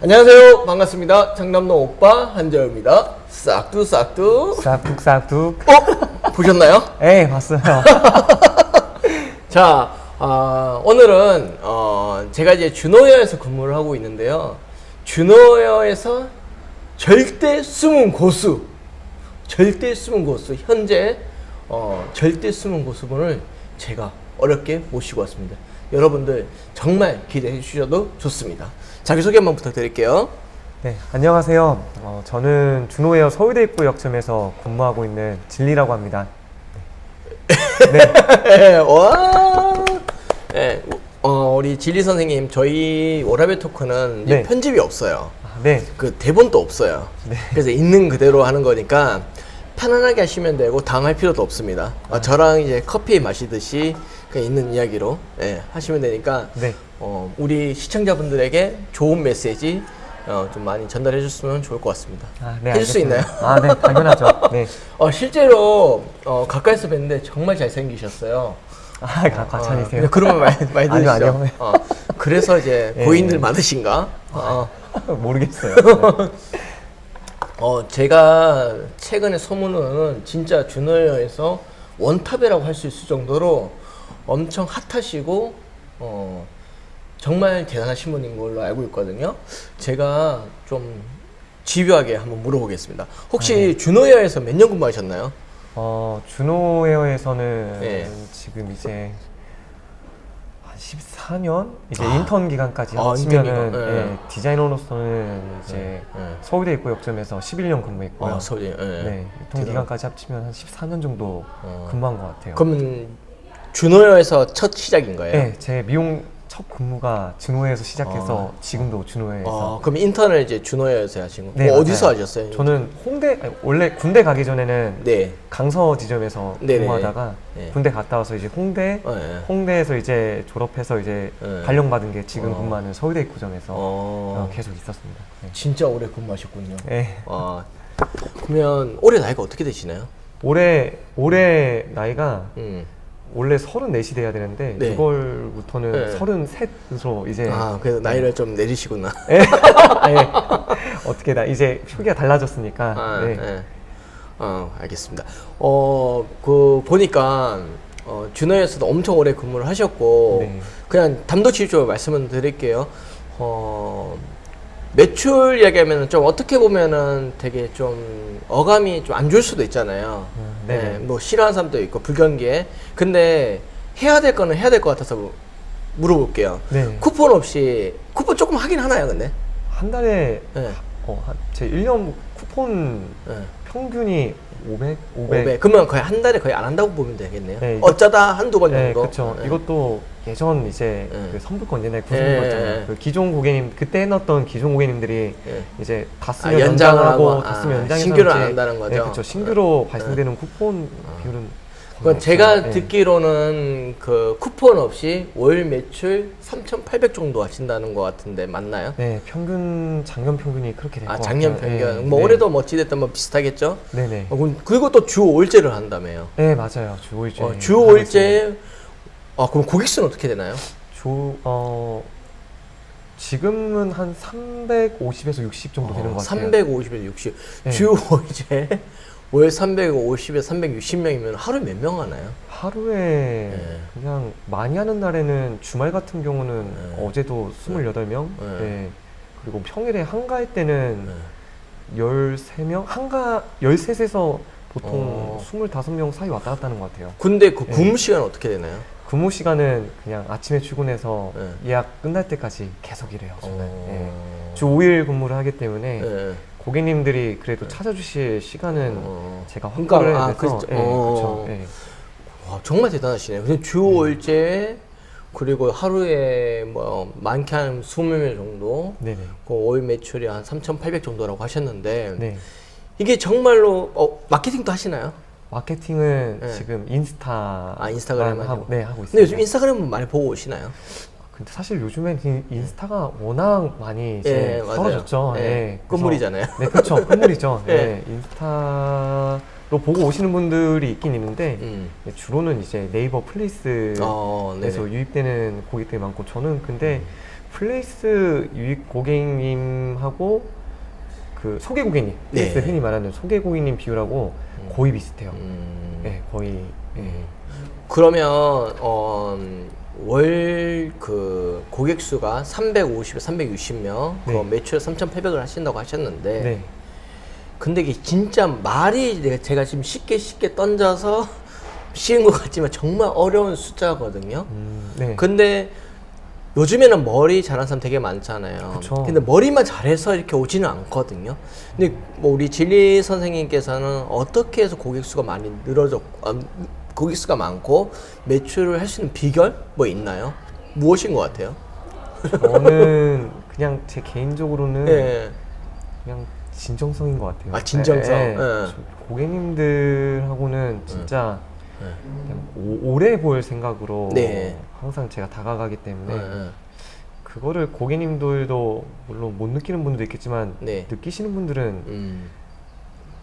안녕하세요. 반갑습니다. 장남동 오빠 한재호입니다. 싹두 싹두. 싹둑 싹둑. 어? 보셨나요? 에 봤어요. 자, 아, 오늘은 어, 제가 이제 준호여에서 근무를 하고 있는데요. 준호여에서 절대 숨은 고수, 절대 숨은 고수, 현재 어, 절대 숨은 고수분을 제가 어렵게 모시고 왔습니다. 여러분들 정말 기대해 주셔도 좋습니다. 자기소개 한번 부탁드릴게요. 네 안녕하세요. 어, 저는 준호웨어 서울대 입구 역점에서 근무하고 있는 진리라고 합니다. 네. 네, 와. 네, 어, 우리 진리 선생님, 저희 워라벨 토크는 이제 네. 편집이 없어요. 아, 네. 그 대본도 없어요. 네. 그래서 있는 그대로 하는 거니까 편안하게 하시면 되고 당할 필요도 없습니다. 어, 저랑 이제 커피 마시듯이 그냥 있는 이야기로 예, 하시면 되니까 네. 어, 우리 시청자분들에게 좋은 메시지 어, 좀 많이 전달해 줬으면 좋을 것 같습니다. 아, 네, 해줄 수 알겠습니다. 있나요? 아, 네, 당연하죠. 네. 어, 실제로 어, 가까이서 뵀는데 정말 잘생기셨어요. 아, 가, 과찬이세요. 어, 그런 말 많이, 많이 아니요, 들으시죠? 아니요. 어, 그래서 이제 예. 고인들 많으신가? 어, 모르겠어요. 네. 어, 제가 최근에 소문은 진짜 준호여에서 원탑이라고 할 수 있을 정도로 엄청 핫하시고, 어, 정말 대단하신 분인 걸로 알고 있거든요. 제가 좀 집요하게 한번 물어보겠습니다. 혹시 준호여에서 몇 년 근무하셨나요? 어, 준호웨어에서는 네. 지금 이제 한 14년 이제 아. 인턴 기간까지 아, 합치면은 인턴 기간. 네. 예, 디자이너로서는 이제 네, 네. 서울대 입구 역점에서 11년 근무했고요. 어, 서울대. 예. 네, 유통 기간까지 합치면 한 14년 정도 어. 근무한 것 같아요. 그러면 준호여에서 첫 시작인 거예요? 네, 제 미용 첫 근무가 준호에서 시작해서 지금도 준호에서. 어, 그럼 인턴을 이제 준호여에서 하신 거? 네, 뭐 어디서 맞아요. 하셨어요? 저는 홍대 아니, 원래 군대 가기 전에는 네. 강서 지점에서 네네. 근무하다가 네. 군대 갔다 와서 이제 홍대 어, 예. 홍대에서 이제 졸업해서 이제 네. 발령 받은 게 지금 어. 근무하는 서울대 입구점에서 어, 어, 계속 있었습니다. 네. 진짜 오래 근무하셨군요. 네. 아, 그러면 올해 나이가 어떻게 되시나요? 올해 올해 나이가 음. 원래 34시 돼야 되는데 네. 이걸부터는 네. 33으로 이제 아, 그래서 나이를 좀 내리시구나. 예. 예. 어떻게 다 이제 표기가 달라졌으니까. 아, 네. 예. 어, 알겠습니다. 어, 그 보니까 어, 준호에서도 엄청 오래 근무를 하셨고 네. 그냥 담도치적으로 말씀을 드릴게요. 어, 매출 이야기하면 좀 어떻게 보면은 되게 좀 어감이 좀 안 좋을 수도 있잖아요. 음, 네. 네네. 뭐 싫어하는 사람도 있고 불경기에. 근데 해야 될 거는 해야 될 것 같아서 물어볼게요. 네. 쿠폰 없이 쿠폰 조금 하긴 하나요, 근데? 한 달에 네. 어, 한, 제 1년 쿠폰 네. 평균이 500, 500. 500. 그러면 거의 한 달에 거의 안 한다고 보면 되겠네요. 네, 어쩌다 한두 번 네, 정도. 그렇죠. 네. 이것도 예전 이제 네. 그 선불권 옛날 네, 구성거 있잖아요. 네. 그 기존 고객님 그때 해놨던 기존 고객님들이 네. 이제 다 아, 쓰면 연장을 연장하고 하고, 다 아, 쓰면 연장해서 신규를 안 이제- 한다는 거죠? 네, 그렇죠. 신규로 네. 발생되는 쿠폰 비율은 그건 제가. 네. 듣기로는 그 쿠폰 없이 월 매출 3,800 정도 하신다는 것 같은데 맞나요? 네, 평균 작년 평균이 그렇게 될것 아 작년 같아요. 평균. 네, 뭐 네. 올해도 뭐 어찌됐든 뭐 비슷하겠죠? 네네. 어, 그럼- 그리고 또 주 5일제를 한다며요. 네 맞아요. 주 5일째. 어, 주 5일제. 아 그럼 고객 수는 어떻게 되나요? 주 어. 지금은 한 350에서 60 정도 되는 것 같아요. 350에서 60. 네. 주 5일제 월 350에 360명이면 하루 몇명 하나요? 하루에 네. 그냥 많이 하는 날에는 주말 같은 경우는 네. 어제도 28명. 네. 네. 그리고 평일에 한가할 때는 네. 13명? 한가 13에서 보통 어. 25명 사이 왔다 갔다 하는 것 같아요. 근데 그 네. 근무 시간 은 어떻게 되나요? 근무 시간은 그냥 아침에 출근해서 네. 예약 끝날 때까지 계속 일해요. 저는. 네. 어... 주 5일 근무를 하기 때문에 네. 고객님들이 그래도 찾아주실 시간은 어. 제가 그러니까, 확보를 아, 해서 그렇죠. 예, 어. 그렇죠. 예. 와, 정말 대단하시네요. 근데 주 5일째 그리고 하루에 뭐 많게 한 20명 정도 네네. 그 월 매출이 한 3,800 정도라고 하셨는데 네. 이게 정말로 어, 마케팅도 하시나요? 마케팅은 네. 지금 인스타 아, 인스타그램 하고 하죠. 네 하고 근데 있습니다. 요즘 인스타그램 많이 보고 오시나요? 근데 사실 요즘엔 이 인스타가 워낙 많이 이제 예, 맞아요. 벌어졌죠. 예, 예. 그래서- 끝물이잖아요. 네, 그렇죠. 끝물이죠. 예. 예. 인스타로 보고 오시는 분들이 있긴 있는데 음. 예, 주로는 이제 네이버 플레이스에서 어, 네. 유입되는 고객들이 많고 저는 근데 플레이스 유익 고객님하고 그 소개 고객님, 네. 플레이스 흔히 말하는 소개 고객님 비율하고 거의 비슷해요. 음. 네, 거의. 예. 그러면 어, 월 그 고객 수가 350에 360명, 그 네. 매출 3,800을 하신다고 하셨는데, 네. 근데 이게 진짜 말이 내가 제가 지금 쉽게 쉽게 던져서 쉬운 것 같지만 정말 어려운 숫자거든요. 음, 네. 근데 요즘에는 머리 잘하는 사람 되게 많잖아요. 그쵸. 근데 머리만 잘해서 이렇게 오지는 않거든요. 근데 뭐 우리 진리 선생님께서는 어떻게 해서 고객 수가 많이 늘어졌고, 아, 고객 수가 많고 매출을 할 수 있는 비결 뭐 있나요? 무엇인 것 같아요? 저는 그냥 제 개인적으로는 예. 그냥 진정성인 것 같아요. 아, 진정성. 예, 예. 예. 저 고객님들하고는 진짜 그냥 오, 오래 볼 생각으로 네. 항상 제가 다가가기 때문에 예, 예. 그거를 고객님들도 물론 못 느끼는 분들도 있겠지만 네. 느끼시는 분들은 음.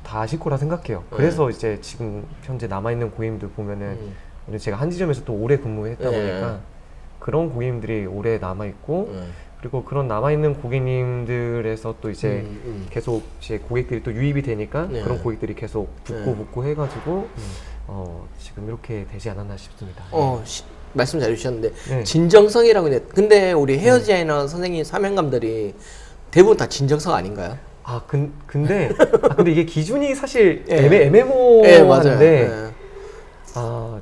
다 아실 거라 생각해요. 네. 그래서 이제 지금 현재 남아 있는 고객님들 보면은 음. 오늘 제가 한 지점에서 또 오래 근무했다 네. 보니까 그런 고객님들이 오래 남아 있고 예. 그리고 그런 남아 있는 고객님들에서 또 이제 음, 음. 계속 이제 고객들이 또 유입이 되니까 네. 그런 고객들이 계속 붙고 네. 붙고 해가지고 어, 지금 이렇게 되지 않았나 싶습니다. 어, 시- 말씀 잘 해주셨는데 네. 진정성이라고 했 근데 우리 헤어 디자이너 선생님 사명감들이 대부분 다 진정성 아닌가요? 아, 근, 근데 아, 근데 이게 기준이 사실 예. 애매, 예, 애매모호한데 맞아요. 예. 아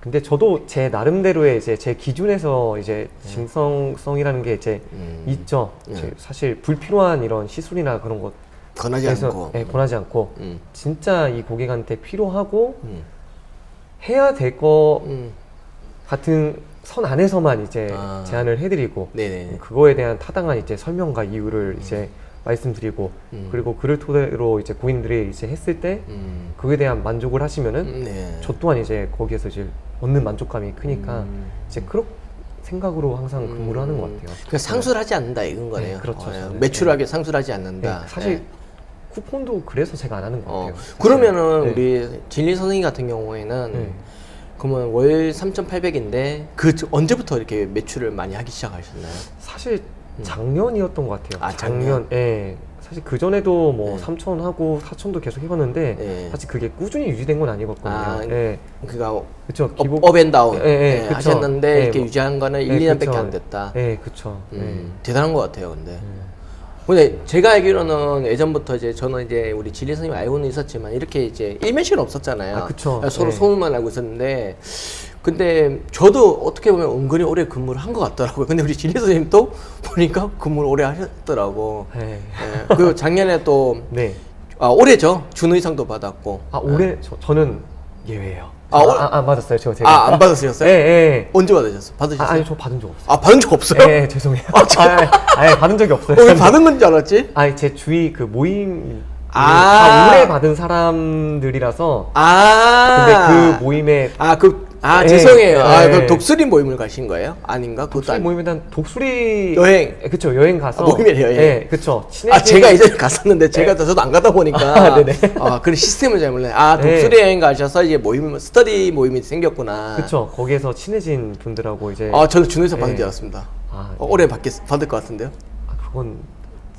근데 저도 제 나름대로의 이제 제 기준에서 이제 진성성이라는 게 이제 음. 있죠. 네. 제 사실 불필요한 이런 시술이나 그런 것 권하지 않고. 예, 권하지 않고 음. 진짜 이 고객한테 필요하고 음. 해야 될 거 음. 같은 선 안에서만 이제 아. 제안을 해드리고 네네. 그거에 대한 타당한 이제 설명과 이유를 이제 말씀드리고 음. 그리고 그를 토대로 이제 고객님들이 이제 했을 때 음. 그에 대한 만족을 하시면은 음, 네. 저 또한 이제 거기에서 이제 얻는 만족감이 크니까 음. 이제 그런 생각으로 항상 근무를 하는 것 같아요. 그 상수를 하지 않는다 이건 거네요. 네, 그렇죠. 어, 예. 네. 매출하게 상수를 하지 네, 않는다. 사실 네. 쿠폰도 그래서 제가 안 하는 것 어, 같아요. 그러면은 네. 우리 진리 선생님 같은 경우에는 네. 그러면 월 3,800인데 그 언제부터 이렇게 매출을 많이 하기 시작하셨나요? 사실 작년이었던 것 같아요. 음. 아, 작년? 예. 사실 그 전에도 뭐 네. 3천 하고 4천도 계속 해봤는데 네. 사실 그게 꾸준히 유지된 건 아니거든요. 아, 예. 그가 그렇죠. 업, 업앤다운 예, 예, 예, 그쵸. 하셨는데 예, 이렇게 뭐. 유지한 거는 1, 예, 2년밖에 그쵸. 안 됐다. 예, 그렇죠. 음, 대단한 것 같아요, 근데. 예. 근데 제가 알기로는 예전부터 이제 저는 이제 우리 진리 선생님 알고는 있었지만 이렇게 이제 일면식은 없었잖아요. 아, 그쵸. 서로 네. 소문만 알고 있었는데 근데 저도 어떻게 보면 은근히 오래 근무를 한 것 같더라고요. 근데 우리 진리 선생님도 보니까 근무를 오래 하셨더라고. 예. 예. 그리고 작년에 또 네. 아, 올해죠. 준의상도 받았고. 아 올해 저, 저는 예외예요. 아, 아, 올- 아, 안 받았어요. 제가 제가. 아, 안 받으셨어요? 예, 예. 언제 받으셨어요? 아, 받으셨어요? 아니 저 받은 적 없어요. 아, 받은 적 없어요? 예, 예, 죄송해요. 아, 아, 예, 받은 적이 없어요. 어, 왜 받은 건줄 알았지? 아니 제 주위 그 모임 아. 다 오래 받은 사람들이라서 아. 근데 그 모임에 아, 그, 아, 예, 죄송해요. 아, 예. 그 독수리 모임을 가신 거예요? 아닌가? 그것도 독수리 아니- 모임에 대한 독수리 여행. 예, 그쵸 여행 가서 아, 모임이래, 여행. 예, 그쵸 친해진 아, 제가 예전에 갔었는데, 제가 저도 안 가다 보니까. 아, 네네. 아, 그런 시스템을 잘 몰라요. 아, 네. 독수리 여행 가셔서 이제 모임, 스터디 모임이 생겼구나. 그쵸 거기에서 친해진 분들하고 이제 아, 저는 준호에서 받은 예. 줄 알았습니다. 아, 어, 올해 받겠, 받을 것 같은데요? 아, 그건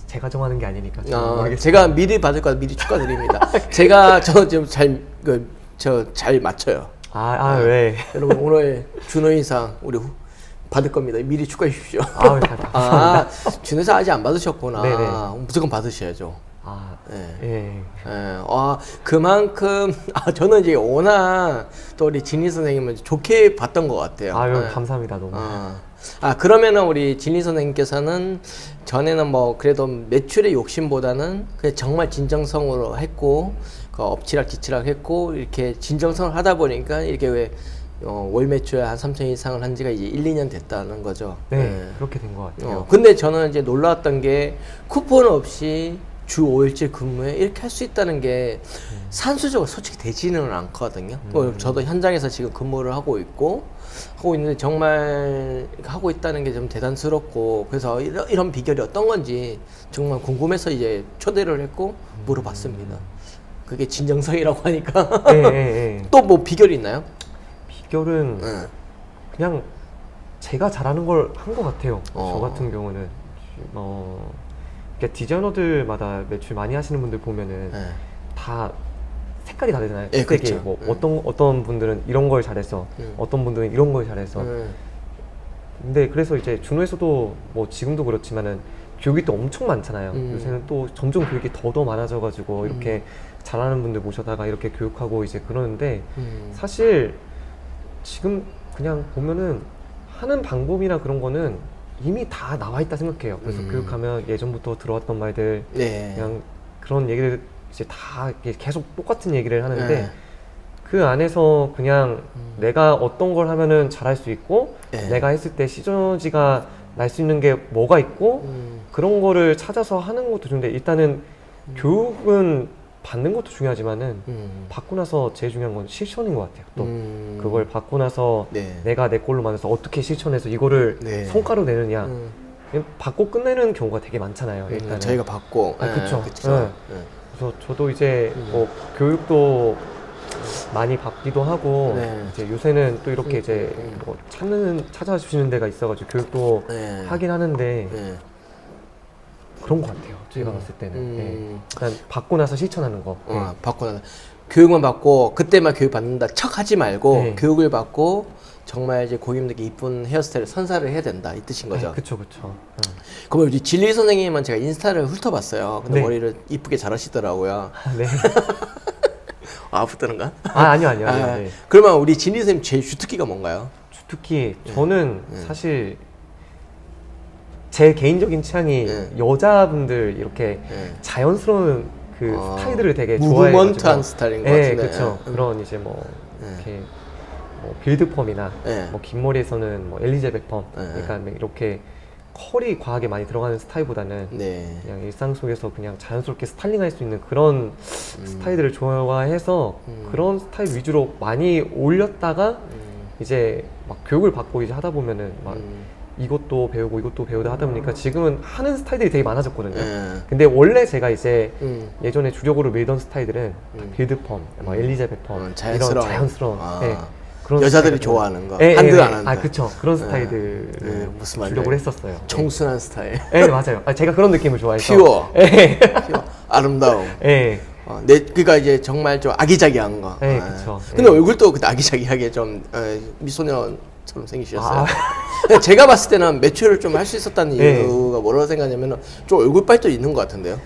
제가 정하는 게 아니니까 잘 아, 모르겠어요. 제가 미리 받을 거 미리 축하드립니다. 제가 저 지금 잘, 그, 저잘 맞춰요. 아, 아 왜? 여러분, 오늘 준호인상 우리 후- 받을 겁니다. 미리 축하해 주십시오. 아, 다- 다- 아, 준호상 아직 안 받으셨구나. 네네. 무조건 받으셔야죠. 아, 예. 예. 예, 아, 그만큼, 아, 저는 이제 워낙 또 우리 진리 선생님을 좋게 봤던 것 같아요. 아유 예. 감사합니다 너무. 아, 아, 그러면은 우리 진리 선생님께서는 전에는 뭐 그래도 매출의 욕심보다는 그냥 정말 진정성으로 했고, 그 엎치락 뒤치락 했고, 이렇게 진정성을 하다 보니까 이렇게 왜, 어, 월 매출 한 3천 이상을 한 지가 이제 1, 2년 됐다는 거죠. 네, 예. 그렇게 된 것 같아요. 어, 근데 저는 이제 놀라웠던 게 쿠폰 없이 주 5일째 근무에 이렇게 할 수 있다는 게 산수적으로 솔직히 되지는 않거든요. 뭐 저도 현장에서 지금 근무를 하고 있고 하고 있는데 정말 하고 있다는 게 좀 대단스럽고 그래서 이런, 이런 비결이 어떤 건지 정말 궁금해서 이제 초대를 했고 물어봤습니다. 그게 진정성이라고 하니까 예, 예, 예. 또 뭐 비결이 있나요? 비결은 응. 그냥 제가 잘하는 걸 한 것 같아요. 어. 저 같은 경우는 어, 그러니까 디자이너들마다 매출 많이 하시는 분들 보면은 네. 다 색깔이 다르잖아요. 예, 색이 그렇죠. 뭐 음. 어떤 어떤 분들은 이런 걸 잘해서 음. 어떤 분들은 이런 걸 잘해서 음. 근데 그래서 이제 준호에서도 뭐 지금도 그렇지만은 교육이 또 엄청 많잖아요. 음. 요새는 또 점점 교육이 더더 많아져가지고 이렇게 잘하는 분들 모셔다가 이렇게 교육하고 이제 그러는데 음. 사실 지금 그냥 보면은 하는 방법이나 그런 거는 이미 다 나와 있다 생각해요. 그래서 음. 교육하면 예전부터 들어왔던 말들 네. 그냥 그런 얘기를 이제 다 계속 똑같은 얘기를 하는데 네. 그 안에서 그냥 음. 내가 어떤 걸 하면은 잘할 수 있고 네. 내가 했을 때 시너지가 날 수 있는 게 뭐가 있고 음. 그런 거를 찾아서 하는 것도 좋은데 일단은 교육은 받는 것도 중요하지만은 음. 받고 나서 제일 중요한 건 실천인 것 같아요. 또 음. 그걸 받고 나서 네. 내가 내 꼴로 만들어서 어떻게 실천해서 이거를 네. 성과로 내느냐 음. 받고 끝내는 경우가 되게 많잖아요. 일단은 저희가 받고 아. 네. 그래서 저도 이제 음. 뭐 교육도 많이 받기도 하고 네. 이제 요새는 또 이렇게 음, 이제 음. 뭐 찾는 찾아주시는 데가 있어가지고 교육도 네. 하긴 하는데 네. 그런 것 같아요. 제가 음. 봤을 때는 음. 네. 일단 받고 나서 실천하는 거. 네. 어, 받고 나서 교육만 받고 그때만 교육 받는다 척 하지 말고 네. 교육을 받고 정말 이제 고객님들께 이쁜 헤어스타일을 선사를 해야 된다 이 뜻인 거죠. 네, 그쵸 그쵸. 응. 그러면 우리 진리 선생님은 제가 인스타를 훑어봤어요. 근데 네. 머리를 이쁘게 잘 하시더라고요. 아, 네. 아, 붙드는가? 아 아니요 아니요 아니요. 아, 네. 그러면 우리 진리 선생님 제일 주특기가 뭔가요? 특히 저는 네. 사실 제 개인적인 취향이 네. 여자분들 이렇게 네. 자연스러운 그 어, 스타일들을 되게 무브먼트한 좋아해가지고 스타일인 것 네, 같은데. 그렇죠. 음. 그런 이제 뭐 네. 이렇게 뭐 빌드펌이나 네. 뭐긴 머리에서는 뭐 엘리자벳 펌, 네. 그러니까 뭐 이렇게 컬이 과하게 많이 들어가는 스타일보다는 네. 그냥 일상 속에서 그냥 자연스럽게 스타일링할 수 있는 그런 스타일들을 좋아해서 음. 그런 스타일 위주로 많이 올렸다가 음. 이제 막 교육을 받고 이제 하다 보면은 막 음. 이것도 배우고 이것도 배우다 하다 보니까 지금은 하는 스타일들이 되게 많아졌거든요. 네. 근데 원래 제가 이제 음. 예전에 주력으로 밀던 스타일들은 음. 빌드펌, 뭐 엘리자벳 펌 음, 이런 자연스러운. 자연스러운 아. 네, 그런 여자들이 스타일들. 좋아하는 거. 예, 한드 예, 안 예. 한다. 아 그쵸 그런 네. 스타일들을 네, 무슨 말인지 알겠- 했었어요. 청순한 스타일. 네, 맞아요. 아, 제가 그런 느낌을 좋아해서. 퓨어. 예, 퓨어. 아름다움. 예. 어, 내 그러니까 이제 정말 좀 아기자기한 거. 네, 아. 그쵸. 근데 네. 얼굴도 그 아기자기하게 좀 어, 미소년 처럼 생기셨어요. 아. 제가 봤을 때는 매출을 좀 할 수 있었다는 네. 이유가 뭐라고 생각하냐면은 좀 얼굴빨도 있는 것 같은데요.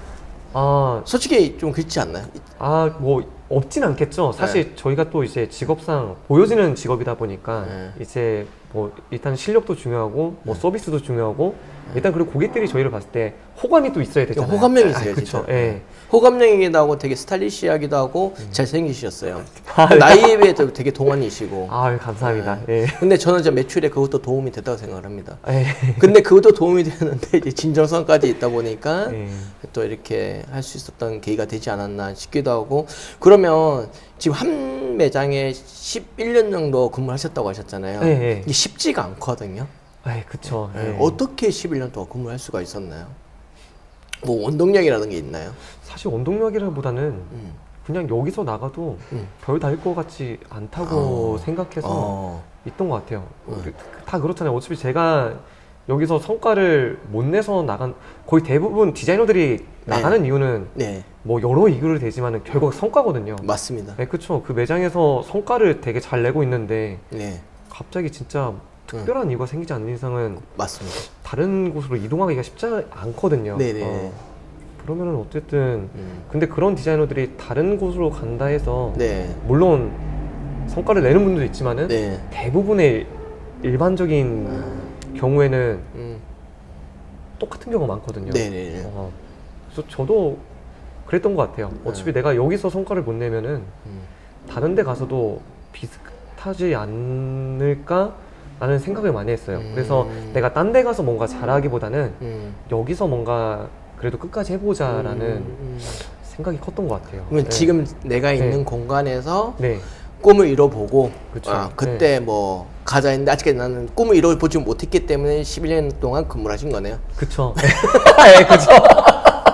아, 솔직히 좀 그렇지 않나요? 아, 뭐 없진 않겠죠. 사실 저희가 또 이제 직업상 보여지는 직업이다 보니까 네. 이제 뭐 일단 실력도 중요하고 뭐 서비스도 중요하고 일단 그리고 고객들이 저희를 봤을 때 호감이 또 있어야 되잖아요. 호감력이 아, 있어요. 진짜. 예. 호감형이기도 하고 되게 스타일리시하기도 하고 음. 잘생기셨어요. 아, 나이에 비해서 되게 동안이시고. 아, 감사합니다. 네. 예. 근데 저는 이제 매출에 그것도 도움이 됐다고 생각을 합니다. 예. 근데 그것도 도움이 되는데 이제 진정성까지 있다 보니까 예. 또 이렇게 할 수 있었던 계기가 되지 않았나 싶기도 하고 그러면 지금 한 매장에 11년 정도 근무하셨다고 하셨잖아요. 예, 예. 이게 쉽지가 않거든요. 예, 그쵸. 예, 예. 어떻게 11년 동안 근무할 수가 있었나요? 뭐 원동력이라는 게 있나요? 사실 원동력이라기보다는 음. 그냥 여기서 나가도 음. 별 다를 것 같지 않다고 어. 생각해서 어. 있던 것 같아요. 음. 우리 다 그렇잖아요. 어차피 제가 여기서 성과를 못 내서 나간 거의 대부분 디자이너들이 나가는 이유는 네, 뭐 여러 이유를 대지만은 결국 성과거든요. 맞습니다. 네, 그렇죠. 그 매장에서 성과를 되게 잘 내고 있는데 네, 갑자기 진짜 특별한 이유가 생기지 않는 이상은 맞습니다. 다른 곳으로 이동하기가 쉽지 않거든요. 네네. 어, 그러면은 어쨌든 음. 근데 그런 디자이너들이 다른 곳으로 간다 해서 네, 물론 성과를 내는 분도 있지만은 네, 대부분의 일반적인 경우에는 음. 똑같은 경우가 많거든요. 네, 네, 네. 어, 그래서 저도 그랬던 것 같아요. 어차피 내가 여기서 성과를 못 내면은 음. 다른 데 가서도 비슷하지 않을까? 라는 생각을 많이 했어요. 음. 그래서 내가 딴 데 가서 뭔가 잘하기보다는 음. 여기서 뭔가 그래도 끝까지 해보자라는 음, 음. 생각이 컸던 것 같아요. 그러면 네. 지금 내가 있는 네. 공간에서 네. 꿈을 이뤄보고 그쵸. 아, 그때 뭐 가자 했는데 아직까지 나는 꿈을 이뤄보지 못했기 때문에 11년 동안 근무를 하신 거네요. 그쵸. 네, 그쵸.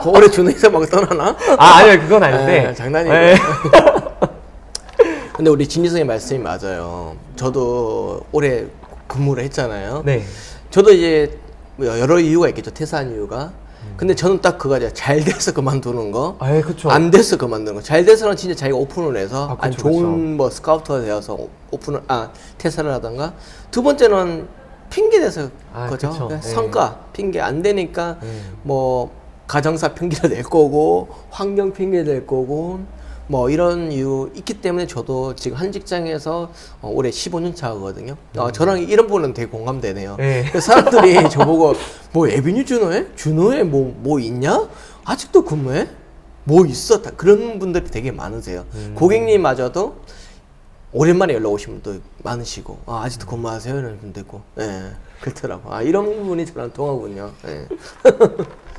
그 올해 준회에서 막 떠나나? 아, 아니요, 그건 아닌데. 아, 장난이고. 네. 근데 우리 진지 선생님 말씀이 맞아요. 저도 올해 근무를 했잖아요. 네. 저도 이제 뭐 여러 이유가 있겠죠. 퇴사한 이유가. 근데 저는 딱 그거죠. 잘 돼서 그만두는 거. 아, 예, 그쵸. 안 돼서 그만두는 거. 잘 돼서는 진짜 자기가 오픈을 해서 아, 아니 그쵸, 좋은 뭐 스카우터가 되어서 오- 오픈을 아 퇴사를 하던가. 두 번째는 핑계 대서 아, 거죠. 그쵸. 그냥 네. 성과 핑계 안 되니까 네. 뭐 가정사 핑계도 될 거고 환경 핑계 될 거고 뭐 이런 이유 있기 때문에 저도 지금 한 직장에서 어, 올해 15년 차거든요. 어, 저랑 이런 부분은 되게 공감되네요. 음. 네. 그래서 사람들이 저보고 뭐 에비뉴 준호에 준호에 뭐 뭐 있냐? 아직도 근무해? 뭐 있어? 다 그런 분들이 되게 많으세요. 음. 고객님마저도 오랜만에 연락 오신 분도 많으시고 아, 아직도 근무하세요 이런 분도 있고 예 그렇더라고 아 이런 분이 저랑 통하군요 예.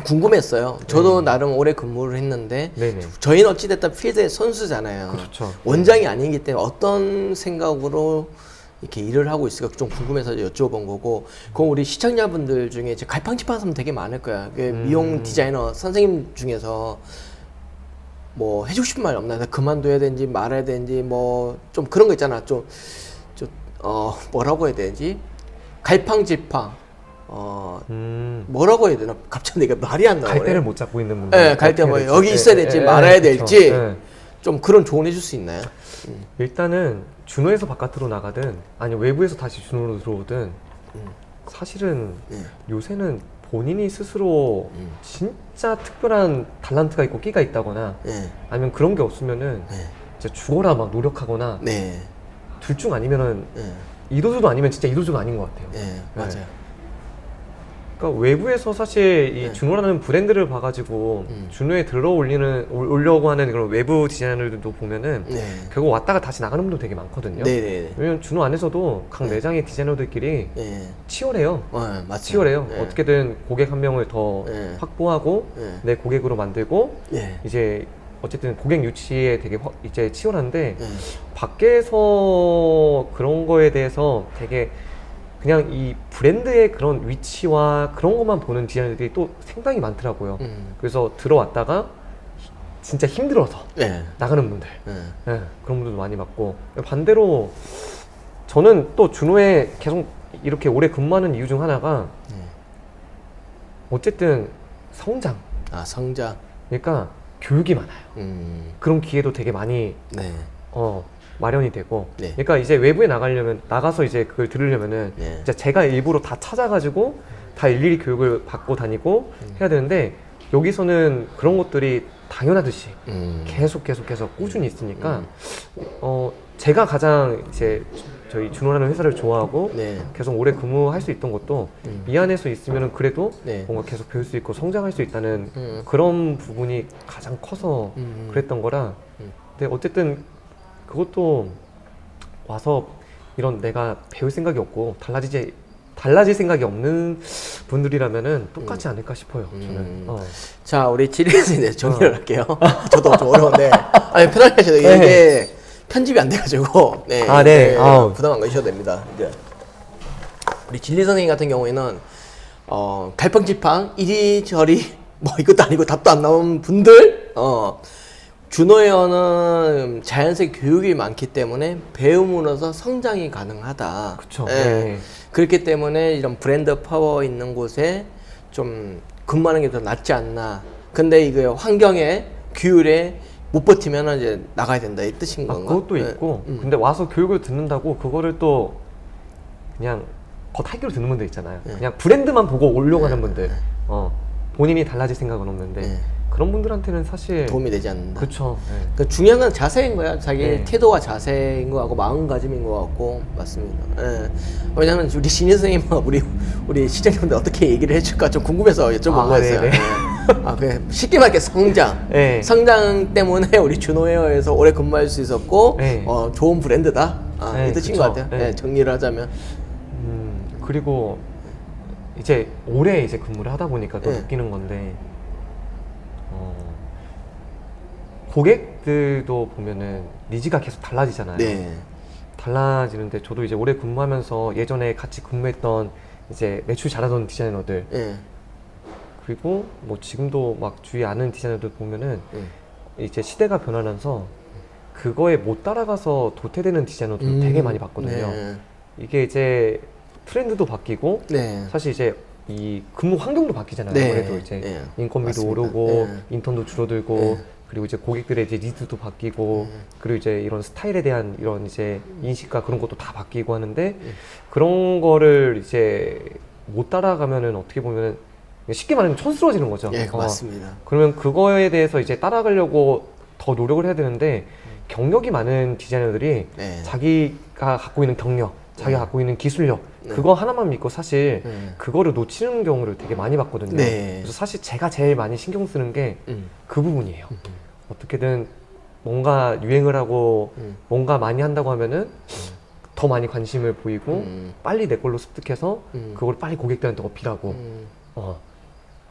궁금했어요 저도 나름 오래 근무를 했는데 네네. 저희는 어찌됐든 필드의 선수잖아요 그렇죠. 원장이 아니기 때문에 어떤 생각으로 이렇게 일을 하고 있을까 좀 궁금해서 여쭤본 거고 그럼 우리 시청자분들 중에 이제 갈팡질팡한 사람 되게 많을 거야 그 음. 미용 디자이너 선생님 중에서 뭐 해주고 싶은 말 없나? 나 그만둬야 되는지 말아야 되는지 뭐 좀 그런 거 있잖아. 좀, 좀, 어, 뭐라고 해야 되지? 갈팡질팡. 어, 음. 뭐라고 해야 되나? 갑자기 내가 말이 안 나오네. 갈대를 못 잡고 있는 분들. 예, 갈대 뭐 여기. 있어야 예, 될지 예, 말아야 예, 그쵸. 될지 예. 좀 그런 조언 해 줄 수 있나요? 일단은 준호에서 바깥으로 나가든 아니 외부에서 다시 준호로 들어오든 음. 사실은 예. 요새는 본인이 스스로 음. 진짜 특별한 달란트가 있고 끼가 있다거나 예. 아니면 그런 게 없으면은 네. 진짜 죽어라 막 노력하거나 네. 둘 중 아니면은 예. 이도주도 아니면 진짜 이도주가 아닌 것 같아요. 예. 맞아요. 그러니까 외부에서 사실 이 네. 준호라는 브랜드를 봐가지고 음. 준호에 들어 올리는 올- 올려고 하는 그런 외부 디자이너들도 보면은 네. 결국 왔다가 다시 나가는 분도 되게 많거든요. 네네네. 왜냐면 준호 안에서도 각 네. 매장의 디자이너들끼리 예. 치열해요. 어, 맞죠. 치열해요. 예. 어떻게든 고객 한 명을 더 네. 확보하고 예. 내 고객으로 만들고 예. 이제 어쨌든 고객 유치에 되게 확- 이제 치열한데 예. 밖에서 그런 거에 대해서 되게 그냥 이 브랜드의 그런 위치와 그런 것만 보는 디자이너들이 또 상당히 많더라고요. 음. 그래서 들어왔다가 히- 진짜 힘들어서 예. 나가는 분들 예. 예, 그런 분들도 많이 봤고 반대로 저는 또 준호에 계속 이렇게 오래 근무하는 이유 중 하나가 예. 어쨌든 성장 아, 성장. 그러니까 교육이 많아요. 음. 그런 기회도 되게 많이 네. 어, 마련이 되고 네. 그러니까 이제 외부에 나가려면 나가서 이제 그걸 들으려면은 네. 진짜 제가 일부러 다 찾아가지고 다 일일이 교육을 받고 다니고 음. 해야 되는데 여기서는 그런 것들이 당연하듯이 음. 계속 계속 계속 꾸준히 있으니까 음. 어 제가 가장 이제 저희 준호라는 회사를 좋아하고 네. 계속 오래 근무할 수 있던 것도 음. 이 안에서 있으면은 그래도 네. 뭔가 계속 배울 수 있고 성장할 수 있다는 음. 그런 부분이 가장 커서 음. 그랬던 거라 음. 근데 어쨌든 그것도 와서 이런 내가 배울 생각이 없고 달라지지 달라질 생각이 없는 분들이라면은 똑같지 않을까 싶어요 저는 음. 어. 자, 우리 지리에서 이제 정리를 할게요. 저도 좀 어려운데. 아니, 편하게 하셔도 돼요. 네. 이게 편집이 안 돼가지고. 네. 아, 네. 아우. 부담 안 가셔도 됩니다. 이제. 우리 진리 선생님 같은 경우에는, 어, 갈팡질팡, 이리저리, 뭐 이것도 아니고 답도 안 나온 분들, 어, 준호연은 자연스레 교육이 많기 때문에 배움으로써 성장이 가능하다. 그쵸. 예. 네. 그렇기 때문에 이런 브랜드 파워 있는 곳에 좀 근무하는 게 더 낫지 않나. 근데 이게 환경에 규율에 못 버티면 이제 나가야 된다 이 뜻인 아, 건가? 그것도 예. 있고 음. 근데 와서 교육을 듣는다고 그거를 또 그냥 겉핥기로 듣는 분들 있잖아요 네. 그냥 브랜드만 보고 하는 네, 분들 네. 어, 본인이 달라질 생각은 없는데 네. 그런 분들한테는 사실 도움이 되지 않는다. 그쵸 네. 그 중요한 건 자세인 거야. 자기 네. 태도와 자세인 거 같고 마음가짐인 거 같고 맞습니다. 예. 왜냐하면 우리 신인 선생님은 우리 우리 시청자분들 어떻게 얘기를 해줄까 좀 궁금해서 여쭤본 아, 거였어요. 네네. 예. 아, 그 쉽게 말해 성장. 네. 성장 때문에 우리 준호웨어에서 오래 근무할 수 있었고 네. 어, 좋은 브랜드다. 아, 네, 이 뜻인 그쵸. 것 같아요. 네. 예, 정리를 하자면. 음, 그리고 이제 오래 이제 근무를 하다 보니까 또 네. 느끼는 건데 어, 고객들도 보면은 니즈가 계속 달라지잖아요. 네. 달라지는데 저도 이제 오래 근무하면서 예전에 같이 근무했던 이제 매출 잘하던 디자이너들 예. 그리고 뭐 지금도 막 주위에 아는 디자이너들 보면은 예. 이제 시대가 변하면서 그거에 못 따라가서 도태되는 디자이너들 음, 되게 많이 봤거든요. 네. 이게 이제 트렌드도 바뀌고 네. 사실 이제 이 근무 환경도 바뀌잖아요. 네. 아무래도 이제 네. 인건비도 맞습니다. 오르고 네. 인턴도 줄어들고 네. 그리고 이제 고객들의 이제 니즈도 바뀌고 그리고 이제 이런 스타일에 대한 이런 이제 인식과 그런 것도 다 바뀌고 하는데 그런 거를 이제 못 따라가면은 어떻게 보면은 쉽게 말하면 촌스러워지는 거죠. 예, 어. 맞습니다. 그러면 그거에 대해서 이제 따라가려고 더 노력을 해야 되는데 경력이 많은 디자이너들이 네. 자기가 갖고 있는 경력, 자기가 네. 갖고 있는 기술력 네. 그거 하나만 믿고 사실 네. 그거를 놓치는 경우를 되게 많이 봤거든요. 네. 그래서 사실 제가 제일 많이 신경 쓰는 게그 음. 부분이에요. 어떻게든 뭔가 유행을 하고 음. 뭔가 많이 한다고 하면은 더 많이 관심을 보이고 음. 빨리 내 걸로 습득해서 음. 그걸 빨리 고객들한테 어필하고 음. 어,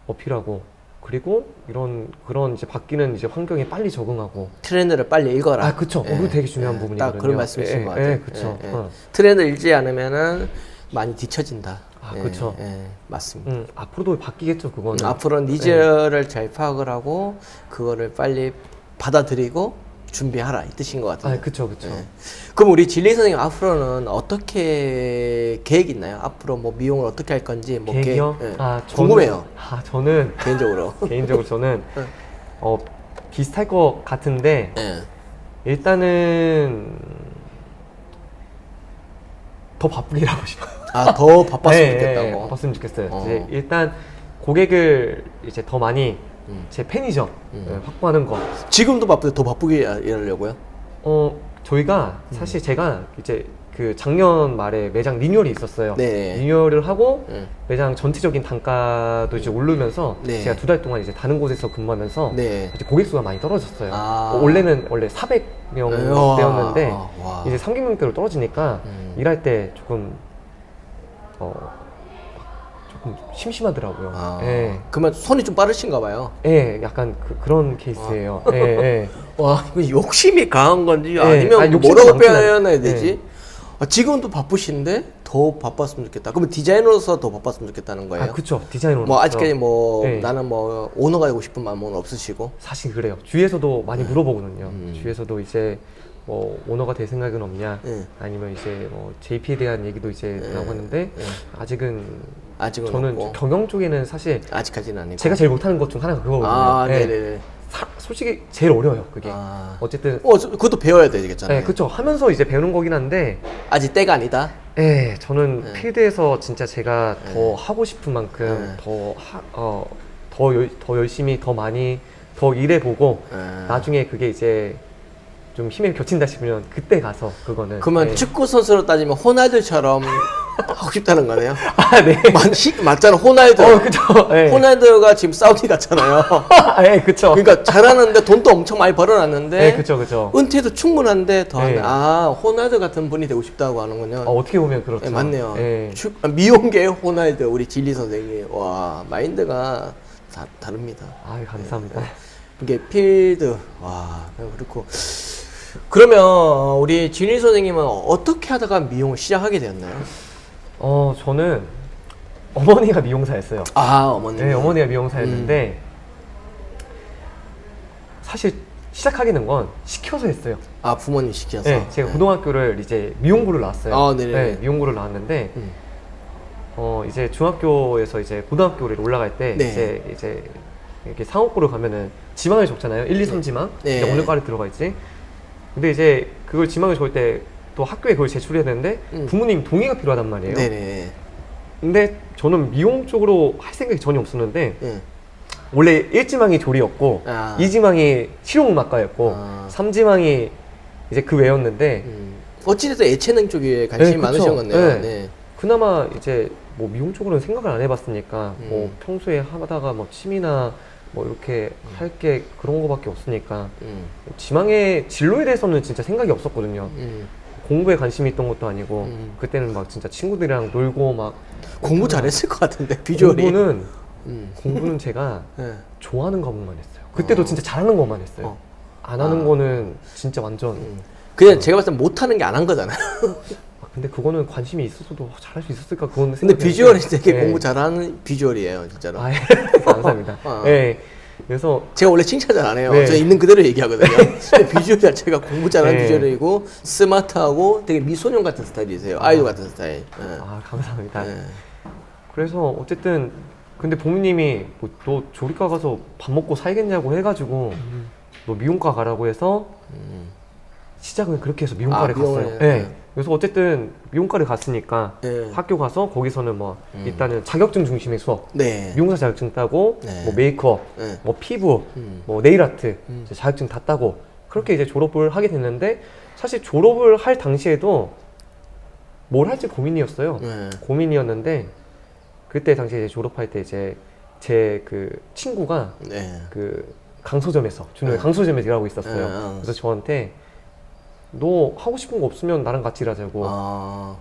어필하고 그리고 이런 그런 이제 바뀌는 이제 환경에 빨리 적응하고 트렌드를 빨리 읽어라. 아 그쵸 예. 그거 되게 중요한 예. 부분이거든요. 딱 그런 말씀이신 예, 것 같아요. 예, 그쵸. 예, 예. 어. 트렌드 읽지 않으면은 많이 뒤처진다. 아, 예, 그쵸. 예, 맞습니다. 음, 앞으로도 바뀌겠죠 그거는. 음, 앞으로 니즈를 잘 파악을 하고 그거를 빨리 받아들이고 준비하라 이 뜻인 것 같아요. 아 그쵸 그쵸. 예. 그럼 우리 진리 선생님 앞으로는 어떻게 계획 있나요? 앞으로 뭐 미용을 어떻게 할 건지 뭐 계획이요? 계획, 예. 아 저는- 궁금해요. 아 저는 개인적으로. 개인적으로 저는 네. 어 비슷할 것 같은데 예. 일단은 더 바쁘게 일하고 싶어요. 아 더 바빴으면 네, 좋겠다고. 네, 바빴으면 좋겠어요. 어. 이제 일단 고객을 이제 더 많이 음. 제 편의점 음. 네, 확보하는 거. 지금도 바쁜데 더 바쁘게 일하려고요? 어 저희가 음. 사실 제가 이제 그 작년 말에 매장 리뉴얼이 있었어요. 네. 리뉴얼을 하고 예. 매장 전체적인 단가도 이제 오르면서 네. 제가 두 달 동안 이제 다른 곳에서 근무하면서 네. 이제 고객 수가 많이 떨어졌어요. 아. 어, 원래는 원래 400명 대였는데 와, 와. 이제 300명대로 떨어지니까 음. 일할 때 조금 어 조금 심심하더라고요. 아, 예. 그러면 손이 좀 빠르신가 봐요. 예, 약간 그, 런 케이스예요. 예, 예. 와, 이거 욕심이 강한 건지 네. 아니면 아니, 뭐라고 표현해야 되지? 아, 지금도 바쁘신데 더 바빴으면 좋겠다. 그러면 디자이너로서 더 바빴으면 좋겠다는 거예요? 아, 그쵸. 디자이너. 뭐 아직까지 뭐 네. 나는 뭐 오너가 되고 싶은 마음은 없으시고. 사실 그래요. 주위에서도 많이 물어보거든요. 음. 주위에서도 이제 뭐 오너가 될 생각은 없냐, 네. 아니면 이제 뭐 JP에 대한 얘기도 이제 네. 나오는데 네. 아직은 아직은 저는 없고. 경영 쪽에는 사실 아직까지는 아니고. 제가 제일 못하는 것 중 하나가 그거거든요. 아, 예. 네네네. 사- 솔직히 제일 어려워요. 그게. 아. 어쨌든 어, 저- 그것도 배워야 되겠잖아요. 네, 그쵸. 하면서 이제 배우는 거긴 한데, 아직 때가 아니다. 예, 저는 네. 필드에서 진짜 제가 더 네. 하고 싶은 만큼 네. 더, 하, 어, 더, 열, 더 열심히, 더 많이, 더 일해보고, 아. 나중에 그게 이제 좀 힘에 겹친다 싶으면 그때 가서 그거는. 그러면 예. 축구 선수로 따지면 호날두처럼 하고 싶다는 거네요. 아, 네. 맞, 맞잖아, 호날두. 어, 그쵸. 예. 호날두가 지금 사우디 갔잖아요. 아, 예, 그쵸. 그러니까 잘하는데 돈도 엄청 많이 벌어놨는데 예, 그쵸, 그쵸. 은퇴도 충분한데 더 하네. 네. 아 호날두 같은 분이 되고 싶다고 하는군요. 어, 어떻게 보면 그렇죠. 예, 맞네요. 예. 축- 아, 미용계 호날두 우리 진리 선생님 와 마인드가 다 다릅니다. 아, 감사합니다. 이게 필드 와 그렇고 그러면 우리 진리 선생님은 어떻게 하다가 미용을 시작하게 되었나요? 어, 저는 어머니가 미용사였어요. 아 어머님. 네, 어머니가 미용사였는데 음. 사실 시작하게 된건 시켜서 했어요. 아 부모님 시켜서. 네, 제가 고등학교를 이제 미용부를 나왔어요. 아, 네네네. 네, 미용부를 나왔는데 음. 어 이제 중학교에서 이제 고등학교를 올라갈 때 네. 이제 이제 이렇게 상업고를 가면은 지망을 적잖아요. 1, 2, 3 지망. 네. 이제 어느 과를 들어가 있지. 근데 이제 그걸 지망을 적을 때 또 학교에 그걸 제출해야 되는데 음. 부모님 동의가 필요하단 말이에요. 네네. 근데 저는 미용 쪽으로 할 생각이 전혀 없었는데 네. 원래 1지망이 조리였고 아. 2지망이 실용음악과였고 아. 3지망이 이제 그 외였는데 음. 어찌됐든 예체능 쪽에 관심이 네, 그쵸. 많으셨겠네요. 네. 네. 그나마 이제 뭐 미용 쪽으로는 생각을 안 해봤으니까 뭐 음. 평소에 하다가 뭐 취미나 뭐 이렇게 할게 그런 거밖에 없으니까 음. 지망의 진로에 대해서는 진짜 생각이 없었거든요. 음. 공부에 관심이 있던 것도 아니고 음. 그때는 막 진짜 친구들이랑 놀고 막 공부 잘했을 것 같은데 비주얼이. 공부는 음. 공부는 제가 네. 좋아하는 과목만 했어요. 그때도 어. 진짜 잘하는 것만 했어요. 어. 안 하는 아. 거는 진짜 완전. 음. 그냥 제가 봤을 때 못하는 게 안 한 거잖아요. 아, 근데 그거는 관심이 있었어도 잘할 수 있었을까 그건 근데 비주얼이. 되게 네. 공부 잘하는 비주얼이에요, 진짜로. 아, 예. 감사합니다. 어. 예. 그래서 제가 원래 칭찬 잘 안 해요. 네. 저 있는 그대로 얘기하거든요. 비주얼 자체가 공부 잘하는 네. 비주얼이고 스마트하고 되게 미소년 같은 스타일이세요. 아이돌 같은 스타일. 예. 아 감사합니다. 예. 그래서 어쨌든 근데 부모님이 뭐 너 조리과 가서 밥 먹고 살겠냐고 해가지고 음. 너 미용과 가라고 해서 시작은 그렇게 해서 미용과를 아, 갔어요. 네. 네. 그래서 어쨌든 미용과를 갔으니까 예. 학교 가서 거기서는 뭐 음. 일단은 자격증 중심의 수업, 네. 미용사 자격증 따고 네. 뭐 메이크업, 네. 뭐 피부, 음. 뭐 네일 아트 음. 자격증 다 따고 그렇게 이제 졸업을 하게 됐는데 사실 졸업을 할 당시에도 뭘 할지 고민이었어요. 네. 고민이었는데 그때 당시에 이제 졸업할 때 이제 제 그 친구가 네. 그 강서점에서 준호의 네. 강서점에 일하고 있었어요. 네, 네. 그래서 저한테 너 하고 싶은 거 없으면 나랑 같이 일하자고. 아.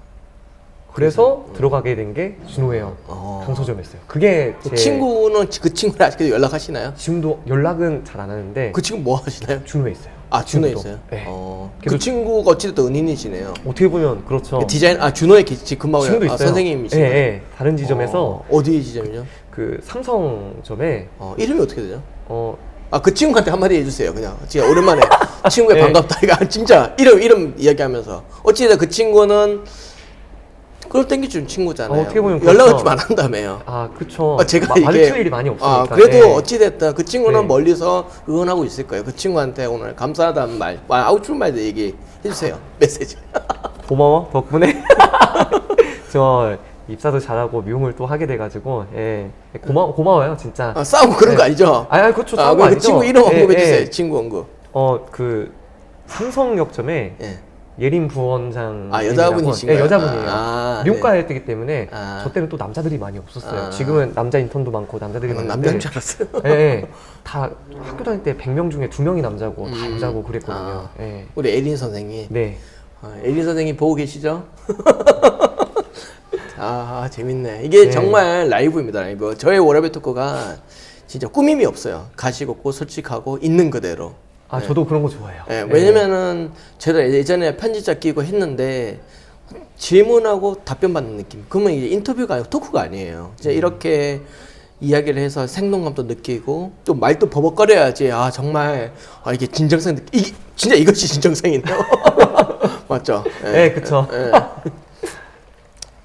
그래서 그래서? 들어가게 된게 준호예요. 어. 강서점이었어요. 그게 그 제 친구는 그 친구랑 아직도 연락하시나요? 지금도 연락은 잘 안 하는데 그 친구 뭐 하시나요? 준호에 있어요. 아 준호에 지금도. 있어요. 네. 어. 그 계속- 친구가 어찌됐든 은인이시네요. 어떻게 보면 그렇죠. 디자인 아 준호의 기- 지- 근무하고 지금도 아, 있어요. 선생님이시죠. 예, 예. 다른 지점에서 어, 어디 지점이죠? 그 삼성점에 어, 이름이 어떻게 되죠? 어 아 그 친구한테 한마디 해주세요. 그냥 진짜 오랜만에 친구의 네. 반갑다. 이거 진짜 이름 이름 이야기하면서 어찌됐든 그 친구는 그럴 땡기준 친구잖아요. 어, 어떻게 보면 연락을 그렇죠. 좀안 한다며요. 아, 그쵸. 어, 제가 마, 이게 마주칠 일이 많이 없으니까. 아, 그래도 예. 어찌됐든 그 친구는 네. 멀리서 응원하고 있을 거예요. 그 친구한테 오늘 감사하다는 말, 아, 아우출 말도 얘기해 주세요. 메시지. 고마워 덕분에 저 입사도 잘하고 미용을 또 하게 돼가지고 예 고마 고마워요 진짜. 아, 싸우고 그런 네. 거 아니죠? 아, 아 그렇죠. 아, 거그 아니죠. 친구 이름 예, 언급해 주세요. 예. 친구 언급. 어그 삼성역점에 예. 예림 부원장 아, 여자분이신가요? 네, 여자분이에요. 아, 미용과였기 기 때문에 아. 저 때는 또 남자들이 많이 없었어요. 아. 지금은 남자 인턴도 많고 남자들이 아, 많은데 남자인 줄 알았어요. 예, 예. 다 학교 다닐 때 100명 중에 2명이 남자고 다 음. 여자고 그랬거든요. 아. 예. 우리 에린 선생님. 네. 아, 에린 선생님 보고 계시죠? 아, 재밌네. 이게 네. 정말 라이브입니다, 라이브. 저의 워라벨 토크가 진짜 꾸밈이 없어요. 가식 없고 솔직하고 있는 그대로. 아 저도 그런 거 좋아해요. 예, 예. 왜냐면은 제가 예전에 편집자 끼고 했는데 질문하고 답변 받는 느낌. 그러면 이게 인터뷰가 아니고 토크가 아니에요. 이제 이렇게 이야기를 해서 생동감도 느끼고 또 말도 버벅거려야지. 아 정말 아 이게 진정성 느- 이게 진짜 이것이 진정성이네요. 맞죠? 예. 네, 그쵸. 예.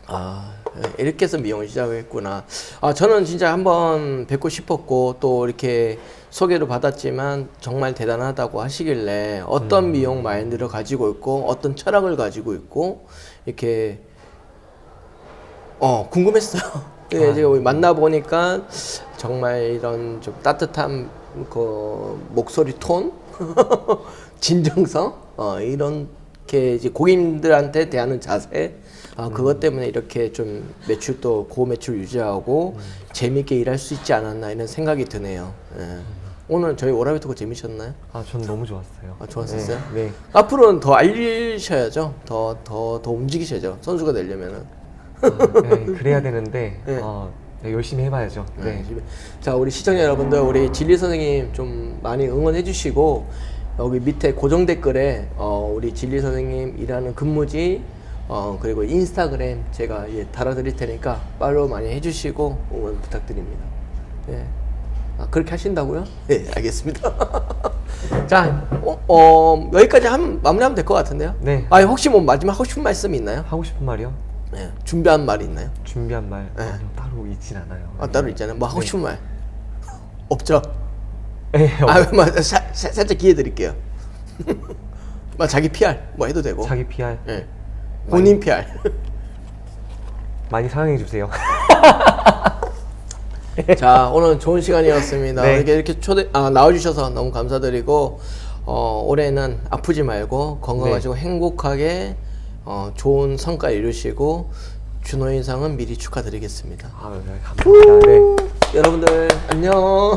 아 예, 이렇게 해서 미용을 시작했구나. 아 저는 진짜 한번 뵙고 싶었고 또 이렇게 소개를 받았지만 정말 대단하다고 하시길래 어떤 미용 마인드를 가지고 있고 어떤 철학을 가지고 있고 이렇게 어 궁금했어요. 예, 제가 만나 보니까 정말 이런 좀 따뜻한 그 목소리 톤, 진정성, 어 이렇게 이제 고객님들한테 대하는 자세, 아 그것 때문에 이렇게 좀 매출도 고매출 유지하고 재밌게 일할 수 있지 않았나 이런 생각이 드네요. 예. 오늘 저희 오라비 토크 재미셨나요? 아, 전 너무 좋았어요. 아, 좋았었어요? 네. 네. 앞으로는 더 알리셔야죠. 더 더 더 움직이셔야죠. 선수가 되려면은. 아, 네, 그래야 되는데 네. 어, 네, 열심히 해봐야죠. 네. 네. 자, 우리 시청자 여러분들, 우리 진리 선생님 좀 많이 응원해 주시고, 여기 밑에 고정 댓글에, 어, 우리 진리 선생님 일하는 근무지, 어, 그리고 인스타그램 제가 예, 달아드릴 테니까 팔로우 많이 해주시고, 응원 부탁드립니다. 네. 아, 그렇게 하신다고요? 네, 알겠습니다. 자, 어, 어, 여기까지 한, 마무리하면 될 것 같은데요? 네. 아, 혹시 뭐 마지막 하고 싶은 말씀 있나요? 하고 싶은 말이요? 네, 준비한 말이 있나요? 준비한 말 네. 아니요, 따로 있진 않아요. 아, 따로 있잖아요. 뭐 하고 싶은 말? 없죠? 네, 어, 아, 뭐, 사, 사, 살짝 기회 드릴게요. 뭐 자기 PR 뭐 해도 되고. 자기 PR 예. 본인 PR. 많이 사랑해 주세요. 자, 오늘 좋은 시간이었습니다. 네. 이렇게 이렇게 초대 아, 나와 주셔서 너무 감사드리고 어, 올해는 아프지 말고 건강하시고 행복하게 어, 좋은 성과 이루시고 준호 인상은 미리 축하드리겠습니다. 아, 네, 감사합니다. 네. 여러분들 안녕.